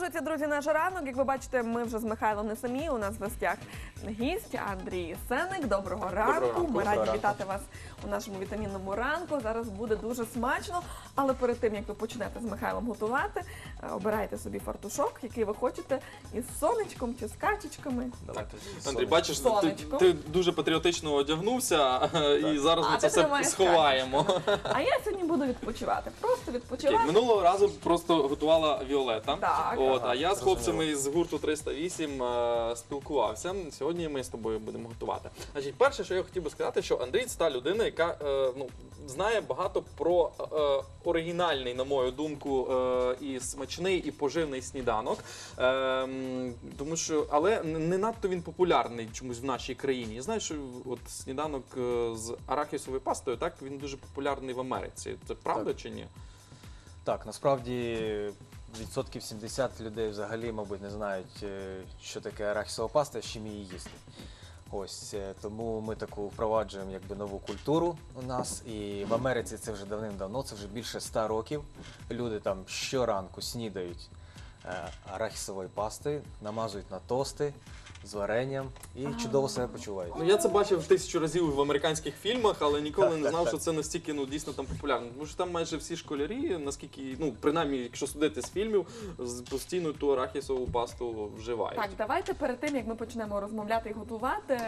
Продовжується, друзі, наш ранок. Як ви бачите, ми вже з Михайлом не самі. У нас в гостях гість Андрій Сеник. Доброго ранку. ранку. Ми раді ранку. вітати вас у нашому вітамінному ранку. Зараз буде дуже смачно. Але перед тим як ви почнете з Михайлом готувати, е, обирайте собі фартушок, який ви хочете, із сонечком чи з качечками. Давайте. Андрій, бачиш, ти, ти дуже патріотично одягнувся, і зараз А ми це все сховаємо. А я сьогодні буду відпочивати. Просто Окей. Минулого разу просто готувала Віолета. Так. От, Ага, а я з хлопцями з гурту 308 е, спілкувався. Сьогодні ми з тобою будемо готувати. Значить, перше, що я хотів би сказати, що Андрій це та людина, яка е, ну, знає багато про е, оригінальний, на мою думку, е, і смачний, і поживний сніданок. Е, тому що, але не надто він популярний чомусь в нашій країні. Що от сніданок е, з арахісовою пастою, так він дуже популярний в Америці. Це правда чи ні? Так, насправді відсотків 70 людей взагалі, мабуть, не знають, е, що таке арахісова паста, з чим її їсти. Ось е, тому ми таку впроваджуємо якби нову культуру у нас. І в Америці це вже давним-давно, це вже більше ста років. Люди там щоранку снідають арахісової пасти, намазують на тости з варенням і чудово себе почувають. Ну я це бачив тисячу разів в американських фільмах, але ніколи не знав, що це настільки ну дійсно там популярно. Тому що там майже всі школярі, наскільки ну принаймні, якщо судити з фільмів, з- постійно ту арахісову пасту вживають. Так, давайте перед тим як ми почнемо розмовляти і готувати,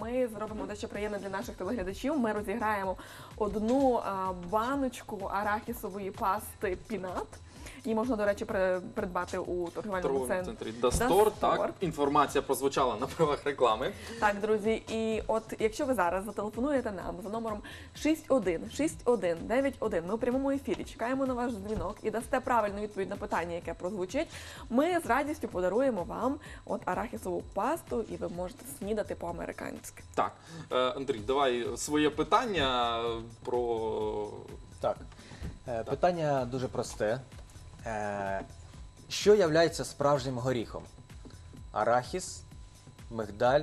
ми зробимо дещо приємне для наших телеглядачів. Ми розіграємо одну а, баночку арахісової пасти пінат. Її можна, до речі, при- придбати у торгівельному торговому центрі. центрі Дастор. Так, інформація прозвучала на правах реклами. Так, друзі, і от якщо ви зараз зателефонуєте нам за номером 616191, ми у прямому ефірі чекаємо на ваш дзвінок і дасте правильну відповідь на питання, яке прозвучить. Ми з радістю подаруємо вам от арахісову пасту, і ви можете снідати по-американськи. Так, е, Андрій, давай своє питання про Так. Е, Питання дуже просте. Е, Що являється справжнім горіхом? Арахіс, мигдаль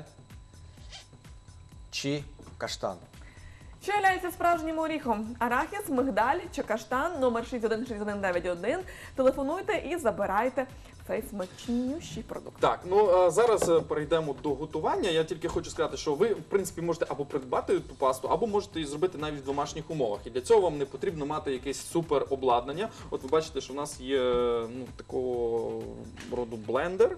чи каштан? Що є справжнім оріхом? Арахіс, мигдаль чи каштан, номер 616191. Телефонуйте і забирайте цей смачнющий продукт. Так, ну а зараз е, перейдемо до готування. Я тільки хочу сказати, що ви в принципі можете або придбати ту пасту, або можете її зробити навіть в домашніх умовах. І для цього вам не потрібно мати якесь супер обладнання. От ви бачите, що в нас є ну такого роду блендер.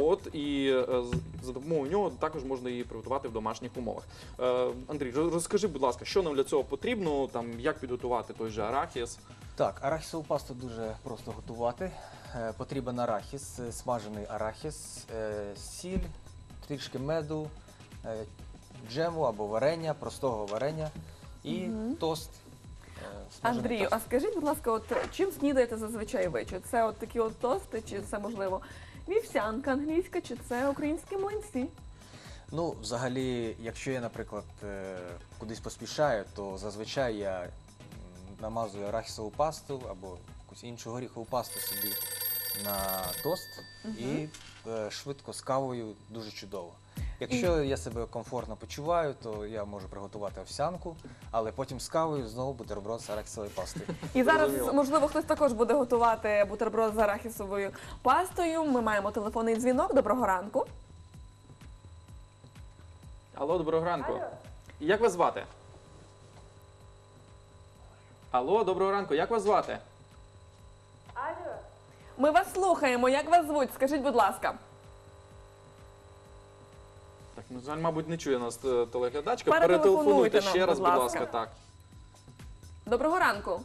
От і е, з- за допомогою нього також можна її приготувати в домашніх умовах. Е, Андрій, роз- розкажи, будь ласка, що нам для цього потрібно, там як підготувати той же арахіс. Так, арахісову пасту дуже просто готувати. Е, Потрібен арахіс, е, смажений арахіс, е, сіль, трішки меду, джему або варення, простого варення і тост. е, смажений Андрію, тост. а скажіть, будь ласка, от чим снідаєте зазвичай ви? Чи це от такі от тости, чи це можливо вівсянка англійська, чи це українські млинці? Ну, взагалі, якщо я, наприклад, е, кудись поспішаю, то зазвичай я м, намазую арахісову пасту або якусь іншу горіхову пасту собі на тост і е, швидко з кавою дуже чудово. Якщо я себе комфортно почуваю, то я можу приготувати овсянку, але потім з кавою знову бутерброд з арахісовою пастою. І зараз, можливо, хтось також буде готувати бутерброд з арахісовою пастою. Ми маємо телефонний дзвінок. Доброго ранку. Алло, доброго ранку. Як вас звати? Алло, доброго ранку. Як вас звати? Ми вас слухаємо. Як вас звуть? Скажіть, будь ласка. Так, ну жаль, мабуть, не чує нас е, телеглядачка. Перетелефонуйте Перетелефонуйте нам, ще раз, будь будь ласка. ласка. Так. Доброго ранку.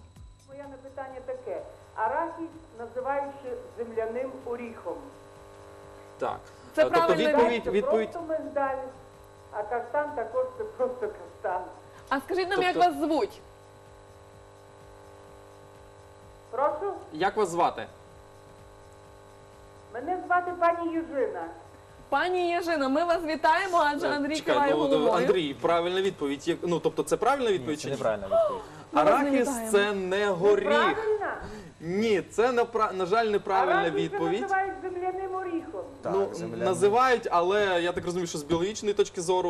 моє питання таке. Арахіс називають ще земляним оріхом. Так. Це Е, тобто правильно відповідь, Це відповідь. просто мигдаль, а каштан також це просто каштан. А скажіть нам, як Тобто- вас звуть? Прошу, Як вас звати? Мене звати пані Южина. Пані Єжино, ми вас вітаємо, адже Е, Андрій Чекай, киває ну, головою. Андрій, правильна відповідь. Ну, тобто це правильна Ні, відповідь це чи ні? неправильна відповідь. Ми вас не Арахіс вітаємо. це не горіх. Правильно? Ні, це на, пра- на жаль неправильна Арахіс відповідь. називають земляним оріхом. Так, ну, земляний. називають, але я так розумію, що з біологічної точки зору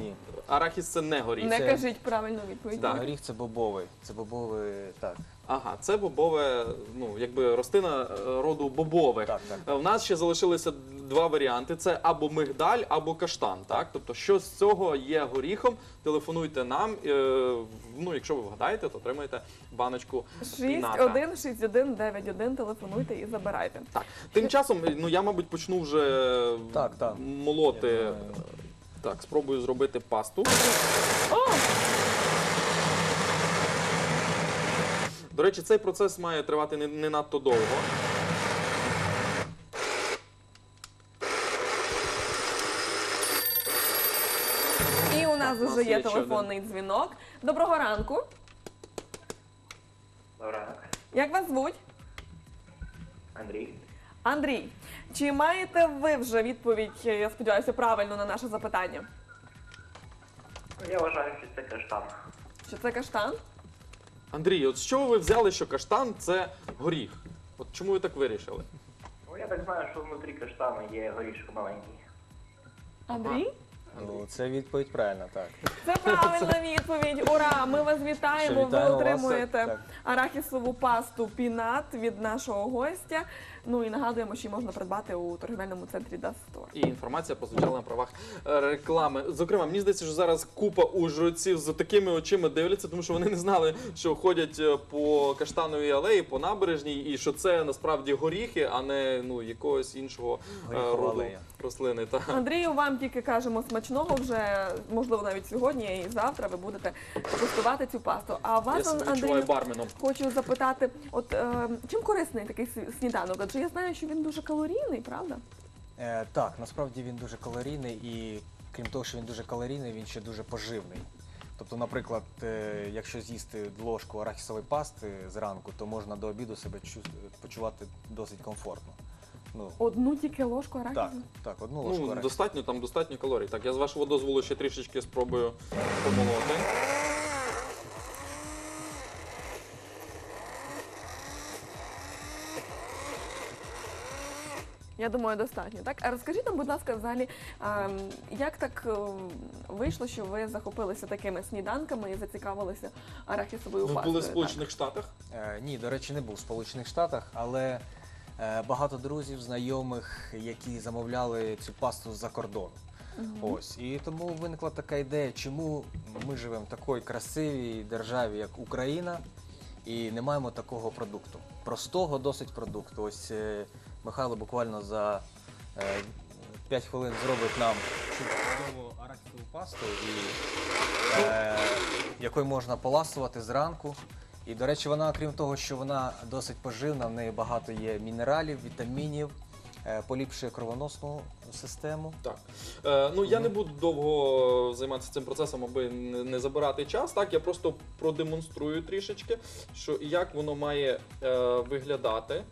Ні. Арахіс це не горіх. Не Це- кажіть правильну відповідь. Так. Горіх це бобовий. Це бобовий, так, Ага, це бобове, ну якби рослина е, роду бобових. Так, так. Е, В нас ще залишилися два варіанти: це або мигдаль, або каштан. Так, тобто, що з цього є горіхом, телефонуйте нам. е, Ну, якщо ви вгадаєте, то отримаєте баночку піната. 616191, телефонуйте і забирайте. Так, тим часом, ну я, мабуть, почну вже Так, так. молоти. Я думаю. Так, спробую зробити пасту. О, До речі, цей процес має тривати не, не надто довго. і у нас вже є є телефонний дзвінок. Доброго ранку. Доброго ранку. Як вас звуть? Андрій. Андрій. Чи маєте ви вже відповідь, я сподіваюся, правильно на наше запитання? Я вважаю, що це каштан. Що це каштан? Андрій, от з чого ви взяли, що каштан це горіх? От чому ви так вирішили? Ну, я так знаю, що внутрі каштану є горішок маленький. Андрій? Ну, це відповідь правильна, так. Це правильна відповідь. Ура! Ми вас вітаємо. Ви вітаємо вас, отримуєте так. арахісову пасту пінат від нашого гостя. Ну і нагадуємо, що її можна придбати у торгівельному центрі Dust Store. І інформація прозвучала на правах е, реклами. Зокрема, мені здається, що зараз купа ужгородців з такими очима дивляться, тому що вони не знали, що ходять е, по каштановій алеї, по набережній, і що це насправді горіхи, а не ну якогось іншого е, Горіхова роду алея. рослини. Та. Андрію, вам тільки кажемо смачного вже, можливо, навіть сьогодні і завтра ви будете куштувати цю пасту. А Я вас, себе відчуваю Андрію, барменом. хочу запитати, от е, чим корисний такий сніданок? Адже я знаю, що він дуже калорійний, правда? Е, так, насправді він дуже калорійний і крім того, що він дуже калорійний, він ще дуже поживний. Тобто, наприклад, е, якщо з'їсти ложку арахісової пасти зранку, то можна до обіду себе чу- почувати досить комфортно. Ну, Одну тільки ложку арахісу? так, так, одну ложку Ну, арахісу. достатньо, там достатньо калорій. Так, я з вашого дозволу ще трішечки спробую помолоти. Я думаю, достатньо. Так, а розкажіть нам, будь ласка, взагалі, ем, як так е, вийшло, що ви захопилися такими сніданками і зацікавилися арахісовою Ви були в так? Сполучених Штатах. Е, ні, до речі, не був в Сполучених Штатах, але е, багато друзів, знайомих, які замовляли цю пасту з-за кордону. Ось. І тому виникла така ідея, чому ми живемо в такій красивій державі, як Україна, і не маємо такого продукту. Простого досить продукту. Ось е, Михайло буквально за е, 5 хвилин зробить нам чудову арахісову пасту, і, е, якою можна поласувати зранку. І, до речі, вона, крім того, що вона досить поживна, в неї багато є мінералів, вітамінів, е, поліпшує кровоносну систему. Так. Е, ну я не буду довго займатися цим процесом, аби не, не забирати час. Так, я просто продемонструю трішечки, що як воно має е, виглядати.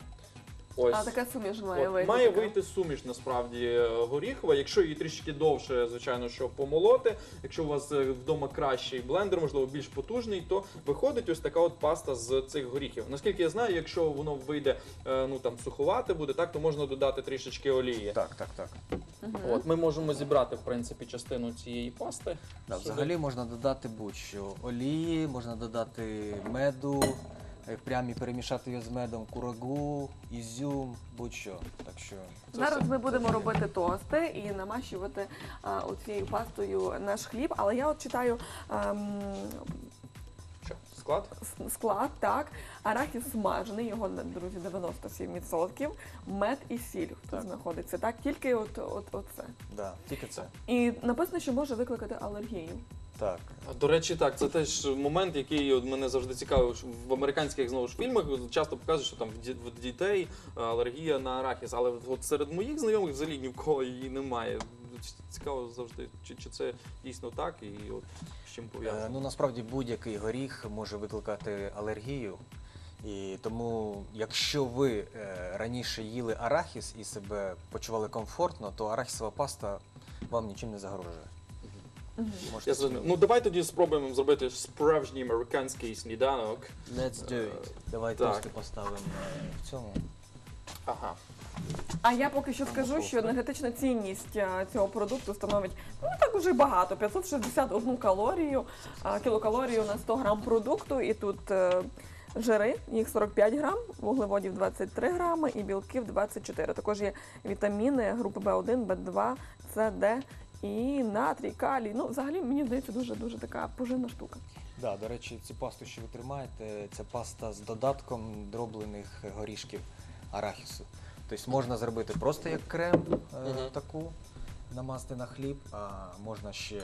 Ось. А така суміш має От, вийти. має така. вийти суміш насправді е, горіхова. Якщо її трішки довше, звичайно, що помолоти. Якщо у вас е, вдома кращий блендер, можливо, більш потужний, то виходить ось така от паста з цих горіхів. Наскільки я знаю, якщо воно вийде е, ну там суховате буде, так то можна додати трішечки олії. Так, так, так. От ми можемо зібрати в принципі частину цієї пасти. Да, взагалі можна додати будь-що. Олії, можна додати меду, е, прямо і перемішати його з медом, курагу, ізюм, будь-що. Так що це Зараз все. ми будемо робити тости і намащувати а, оцією пастою наш хліб. Але я от читаю ем, Що, склад? с- склад, так. Арахіс смажений, його, друзі, 97%. Мед і сіль тут Так. знаходиться. Так, тільки от, от, оце. Да, тільки це. І написано, що може викликати алергію. Так. До речі, так, це теж момент, який от мене завжди цікавив що в американських знову ж фільмах. часто показують, що там в ді- в дітей е, алергія на арахіс, але от серед моїх знайомих взагалі ні в кого її немає. Цікаво завжди, чи, чи це дійсно так, і от з чим Е, пов'язано. ну насправді будь-який горіх може викликати алергію. І тому, якщо ви е, раніше їли арахіс і себе почували комфортно, то арахісова паста вам нічим не загрожує. Я зрозумів. Ну давай тоді спробуємо зробити справжній американський сніданок. Let's do it. Давайте Так. тости поставимо е, в цьому. Ага. А я поки що скажу, що енергетична цінність а, цього продукту становить ну не так уже й багато 561 калорію, кілокалорію на 100 грам продукту. І тут е, жири, їх 45 грам, вуглеводів 23 грами і білків 24. Також є вітаміни групи В1, В2, С, Д і натрій, калій. Ну, взагалі, мені здається, дуже дуже така поживна штука. Да, до речі, цю пасту, що ви тримаєте, це паста з додатком дроблених горішків арахісу. Тобто можна зробити просто як крем е, Мгм. таку, намазати на хліб, а можна ще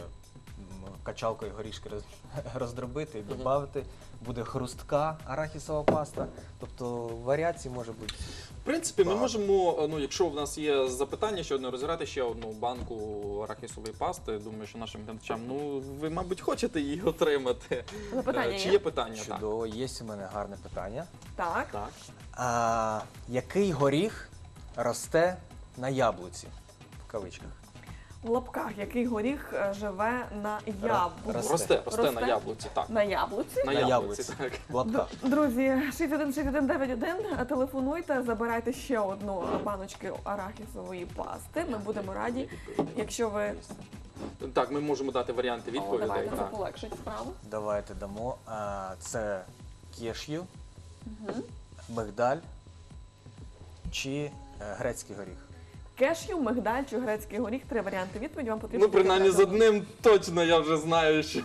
качалкою горішки роздробити і додати. Буде хрустка арахісова паста. Тобто варіацій може бути. В принципі, ми можемо, ну якщо в нас є запитання, ще одне розіграти ще одну банку арахісової пасти. Думаю, що нашим глядачам, ну ви, мабуть, хочете її отримати. Запитання Е, Чи є? є питання? Так. Чудово, є у мене гарне питання. Так. Так. А, який горіх росте на яблуці? В кавичках. В лапках який горіх е, живе на яблуці. Росте. Росте, росте, Росте? на яблуці, так. На яблуці. На, На яблуці, яблуці. так. В лапках. Друзі, 616191, телефонуйте, забирайте ще одну баночку арахісової пасти. Ми будемо раді, якщо ви Так, ми можемо дати варіанти О, відповідей. давайте це так. полегшить справу. Давайте дамо. А, це кешю, мигдаль чи е, грецький горіх. Кешю, мигдаль чи грецький горіх. Три варіанти відповіді вам потрібно. Ну, принаймні, з одним точно я вже знаю, що.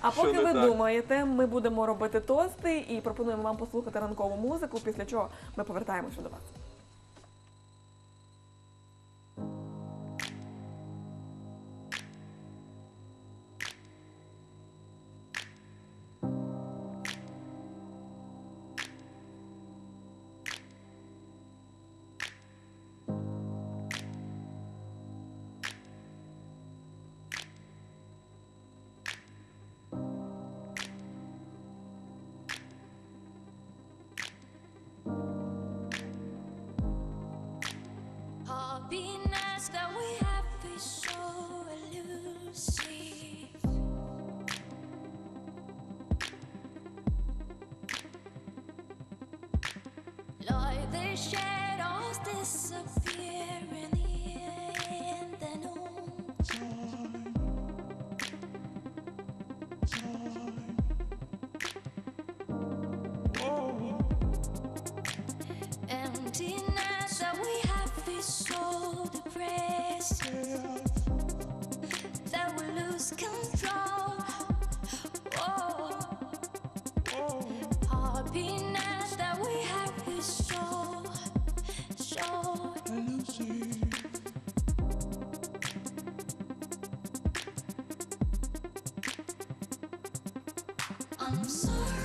А що поки не ви так. думаєте, ми будемо робити тости і пропонуємо вам послухати ранкову музику, після чого ми повертаємося до вас. shadows disappear. I'm sorry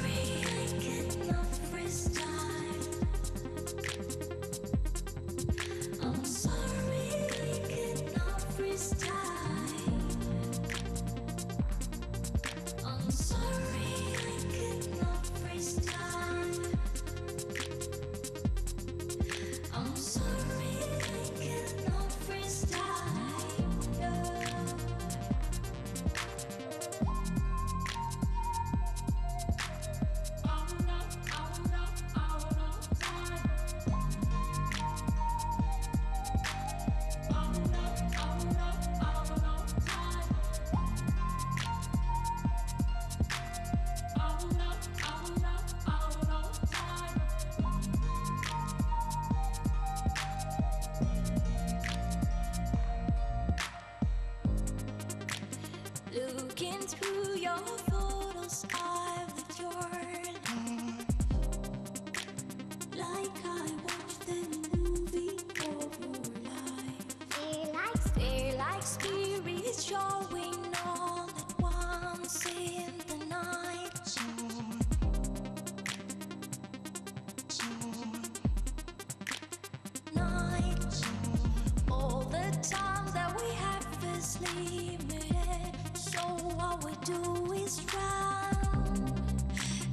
So what we do is run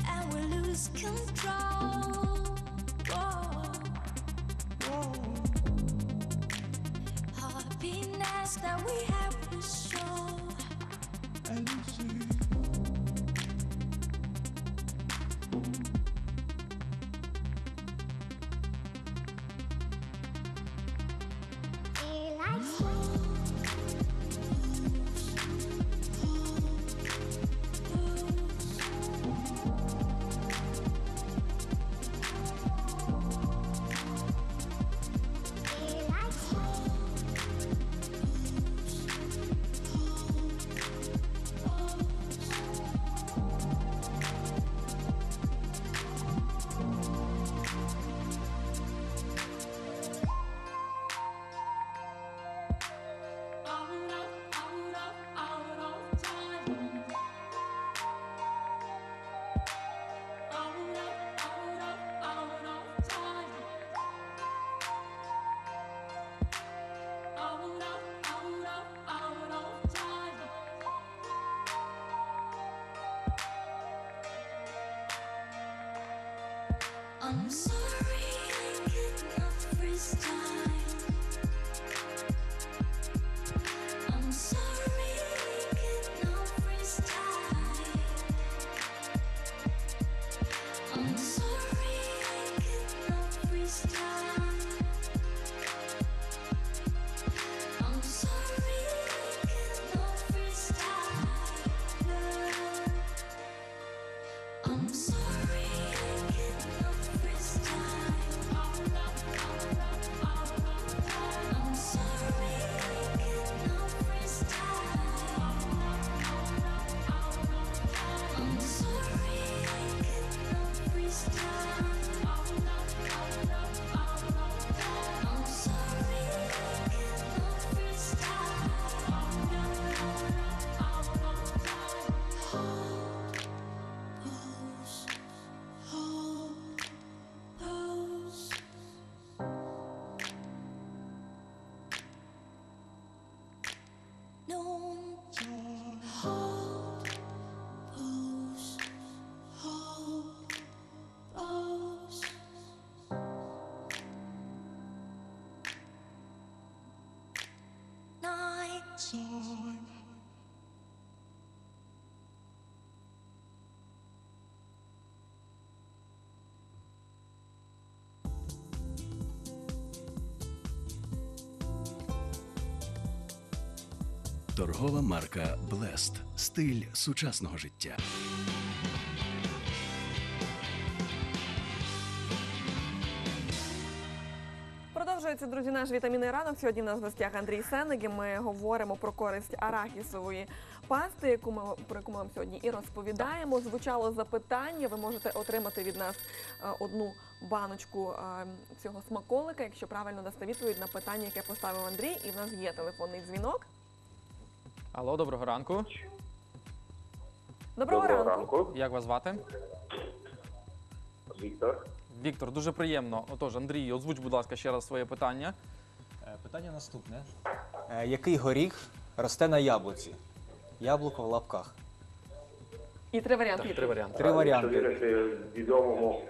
and we lose control. Happiness that we have is Торгова марка Blest. Стиль сучасного життя. Продовжується, друзі, наш вітамінний ранок. Сьогодні в нас в гостях Андрій Сенник, і Ми говоримо про користь арахісової пасти, яку ми про яку ми вам сьогодні і розповідаємо. Звучало запитання. Ви можете отримати від нас е, одну баночку е, цього смаколика, якщо правильно дасте відповідь на питання, яке поставив Андрій. І в нас є телефонний дзвінок. Алло, доброго ранку. Доброго, Доброго ранку. ранку, Як вас звати? Віктор. Віктор, дуже приємно. Отож, Андрій, озвуч, будь ласка, ще раз своє питання. Е, Питання наступне. Е, Який горіх росте на яблуці? Яблуко в лапках. І три варіанти. Так, три варіанти. Три варіанти. Якщо вірити відомому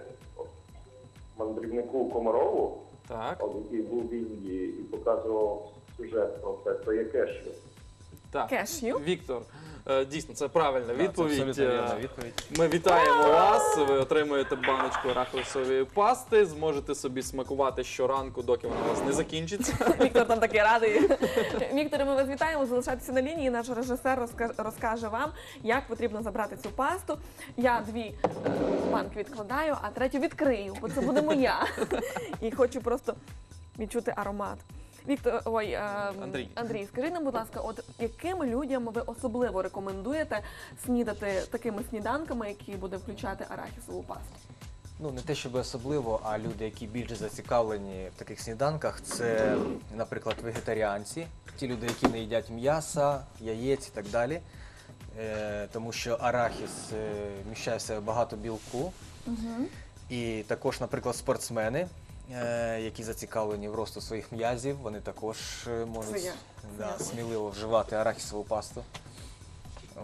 мандрівнику Комарову, Так, який був в Індії і показував сюжет про це, то яке ж? Так. Кешю. Віктор, е, дійсно, це правильна Так, це відповідь. абсолютно Е, відповідь. Ми вітаємо вас. Ви отримуєте баночку арахісової пасти. Зможете собі смакувати щоранку, доки вона у вас не закінчиться. Віктор там такий радий. Вікторе, ми вас вітаємо. Залишайтеся на лінії. Наш режисер розка- розкаже вам, як потрібно забрати цю пасту. Я дві е, банки відкладаю, а третю відкрию, бо це буде моя. І хочу просто відчути аромат. Віктор, ой, е, Андрій. Андрій, скажіть нам, будь ласка, от яким людям ви особливо рекомендуєте снідати такими сніданками, які буде включати арахісову пасту? Ну, не те, щоб особливо, а люди, які більше зацікавлені в таких сніданках, це, наприклад, вегетаріанці, ті люди, які не їдять м'яса, яєць і так далі. Е, тому що арахіс е, вміщає в себе багато білку. І також, наприклад, спортсмени, е, які зацікавлені в росту своїх м'язів, вони також е, можуть да, сміливо вживати арахісову пасту.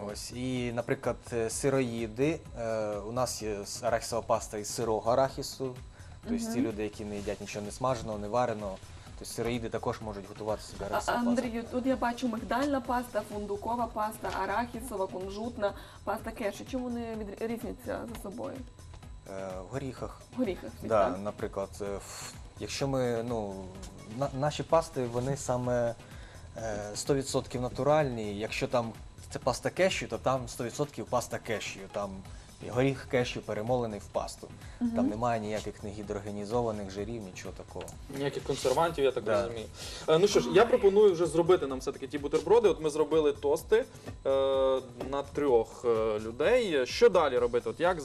Ось. І, наприклад, е, сироїди. Е, у нас є арахісова паста із сирого арахісу. Тобто ті люди, які не їдять нічого не смаженого, не вареного. Тобто сироїди також можуть готувати собі А, арахісову пасту. Андрію, тут я бачу мигдальна паста, фундукова паста, арахісова, кунжутна, паста кеші. Чому вони від- різняться за собою? Е, в горіхах. В горіхах. Да, так? наприклад, е, якщо ми, ну, на, наші пасти, вони саме е, 100% натуральні. Якщо там це паста кешю, то там 100% паста кешю. Там і горіх кешю перемолений в пасту. Там немає ніяких негідрогенізованих жирів, нічого такого. Ніяких консервантів, я так Да. розумію. Е, Ну що ж, я пропоную вже зробити нам все-таки ті бутерброди. От ми зробили тости е, на трьох е, людей. Що далі робити? От як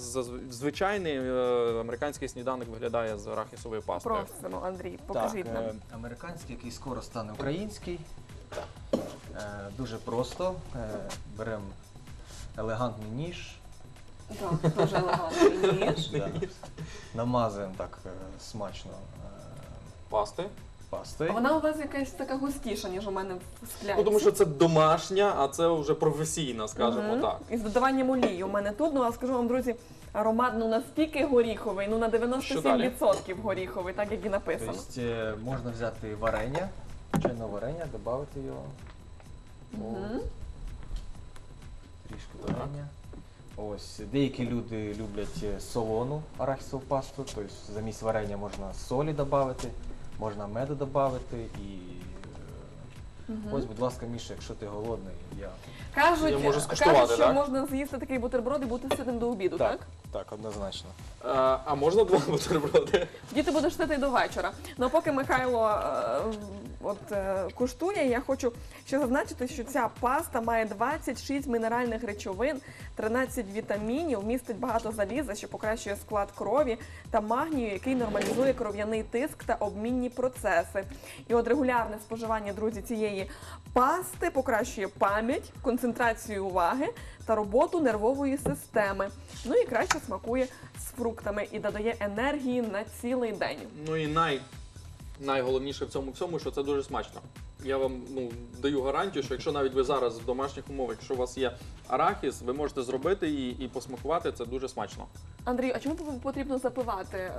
звичайний е, американський сніданок виглядає з арахісовою пастою? Просимо, Андрій, покажіть так, нам. е, американський, який скоро стане український. Е, дуже просто. Е, беремо елегантний ніж. Так, дуже елегантний ніж. Да. Намазуємо так е, смачно е, Пасти. Пастою. Вона у вас якась така густіша, ніж у мене в скляці. Ну тому що це домашня, а це вже професійна, скажімо Мгм. так. І з додаванням олії у мене тут, ну а скажу вам, друзі, аромат ну настільки горіховий, ну на 97% горіховий, так як і написано. Тобто е, можна взяти варення, чайне варення, додати його. Мгм. Трішки варення. Ось деякі люди люблять е, солону арахісову пасту, тобто замість варення можна солі додати, можна меду додати і. е, Ось, будь ласка, Міша, якщо ти голодний, я. Кажуть, Я можу скуштувати, кажуть, що так? можна з'їсти такий бутерброд і бути ситим до обіду, так? Так, так, однозначно. А, а можна два бутерброди? Тоді ти будеш ситий до вечора. Ну а поки Михайло е, от, е, куштує, я хочу ще зазначити, що ця паста має 26 мінеральних речовин, 13 вітамінів, містить багато заліза, що покращує склад крові та магнію, який нормалізує кров'яний тиск та обмінні процеси. І от регулярне споживання, друзі, цієї пасти покращує пам'ять, концентрацію уваги та роботу нервової системи. Ну і краще смакує з фруктами і додає енергії на цілий день. Ну і най, найголовніше в цьому всьому, що це дуже смачно. Я вам ну, даю гарантію, що якщо навіть ви зараз в домашніх умовах, якщо у вас є арахіс, ви можете зробити її і посмакувати це дуже смачно. Андрій, а чому потрібно запивати е,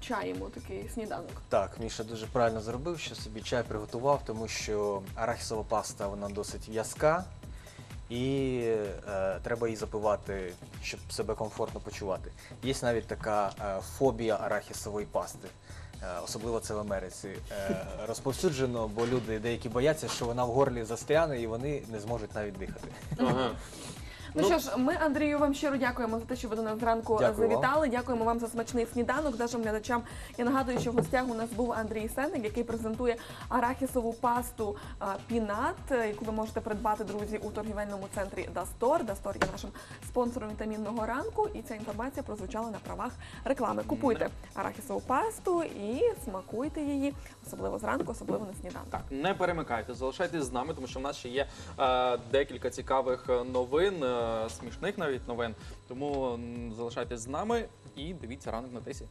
чаєм такий сніданок? Так, Міша дуже правильно зробив, що собі чай приготував, тому що арахісова паста вона досить в'язка, і е, треба її запивати, щоб себе комфортно почувати. Є навіть така е, фобія арахісової пасти. Е, Особливо це в Америці е, розповсюджено, бо люди деякі бояться, що вона в горлі застряне і вони не зможуть навіть дихати. Ага. Ну, Ну- що ж, ми Андрію вам щиро дякуємо за те, що ви до нас зранку Дякую вам. завітали. Дякуємо вам за смачний сніданок. Нашим глядачам я нагадую, що в гостях у нас був Андрій Сенник, який презентує арахісову пасту Пінат, е, яку ви можете придбати, друзі, у торгівельному центрі Дастор. Дастор є нашим спонсором вітамінного ранку, і ця інформація прозвучала на правах реклами. Купуйте арахісову пасту і смакуйте її, особливо зранку, особливо на сніданок. Так, не перемикайте, залишайтесь з нами, тому що в нас ще є е, декілька цікавих е, новин, е, смішних навіть новин. Тому залишайтесь з нами і дивіться ранок на тисі.